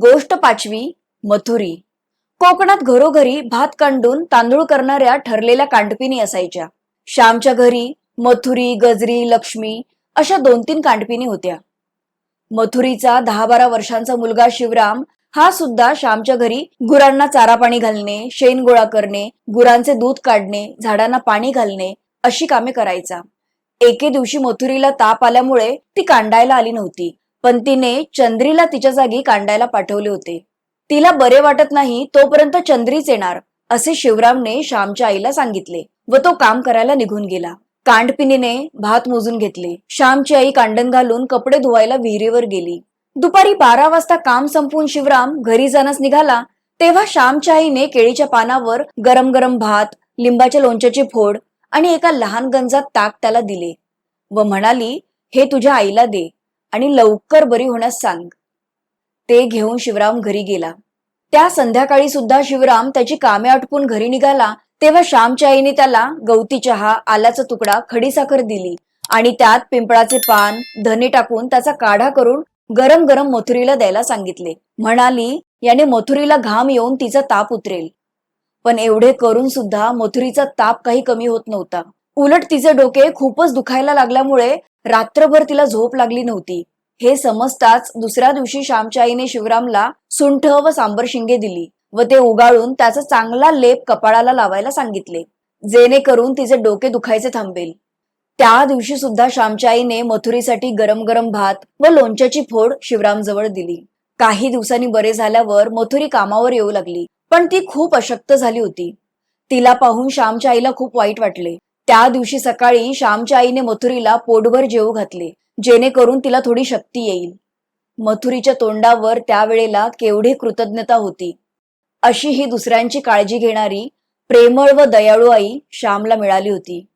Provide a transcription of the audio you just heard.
गोष्ट पाचवी मथुरी. कोकणात घरोघरी भात कांडून तांदूळ करणाऱ्या ठरलेल्या कांडपिनी असायच्या. श्यामच्या घरी मथुरी गजरी लक्ष्मी अशा दोन तीन कांडपिनी होत्या. मथुरीचा दहा बारा वर्षांचा मुलगा शिवराम हा सुद्धा श्यामच्या घरी गुरांना चारा पाणी घालणे शेण गोळा करणे गुरांचे दूध काढणे झाडांना पाणी घालणे अशी कामे करायचा. एके दिवशी मथुरीला ताप आल्यामुळे ती कांडायला आली नव्हती. पण तिने चंद्रीला तिच्या जागी कांडायला पाठवले होते. तिला बरे वाटत नाही तोपर्यंत चंद्रीच येणार असे शिवरामने श्यामच्या आईला सांगितले व तो काम करायला निघून गेला. कांडपिनीने भात मोजून घेतले. श्यामची आई कांडण घालून कपडे धुवायला विहिरीवर गेली. दुपारी बारा वाजता काम संपवून शिवराम घरी जाण्यास निघाला तेव्हा श्यामच्या आईने केळीच्या पानावर गरम गरम भात लिंबाच्या लोणच्याची फोड आणि एका लहान गंजात ताक त्याला दिले व म्हणाली हे तुझ्या आईला दे. आणि लवकर बरी होण्यास सांग. ते घेऊन शिवराम घरी गेला. त्या संध्याकाळी सुद्धा शिवराम त्याची कामे आटपून घरी निघाला तेव्हा श्यामच्या आईने त्याला गवती चहा आल्याचा तुकडा खडीसाखर दिली आणि त्यात पिंपळाचे पान धने टाकून त्याचा काढा करून गरम गरम मथुरीला द्यायला सांगितले. म्हणाली याने मथुरीला घाम येऊन तिचा ताप उतरेल. पण एवढे करून सुद्धा मथुरीचा ताप काही कमी होत नव्हता. उलट तिचे डोके खूपच दुखायला लागल्यामुळे रात्रभर तिला झोप लागली नव्हती. हे समजताच दुसऱ्या दिवशी श्यामच्या आईने शिवरामला सुंठ व सांबर शिंगे दिली व ते उगाळून त्याचा चांगला लेप कपाळाला लावायला सांगितले जेणेकरून तिचे डोके दुखायचे थांबेल. त्या दिवशी सुद्धा श्यामच्या आईने मथुरीसाठी गरम गरम भात व लोणच्याची फोड शिवरामजवळ दिली. काही दिवसांनी बरे झाल्यावर मथुरी कामावर येऊ लागली पण ती खूप अशक्त झाली होती. तिला पाहून श्यामच्या आईला खूप वाईट वाटले. त्या दिवशी सकाळी श्यामच्या आईने मथुरीला पोटभर जेवू घातले जेणेकरून तिला थोडी शक्ती येईल. मथुरीच्या तोंडावर त्यावेळेला केवढी कृतज्ञता होती. अशी ही दुसऱ्यांची काळजी घेणारी प्रेमळ व दयाळू आई श्यामला मिळाली होती.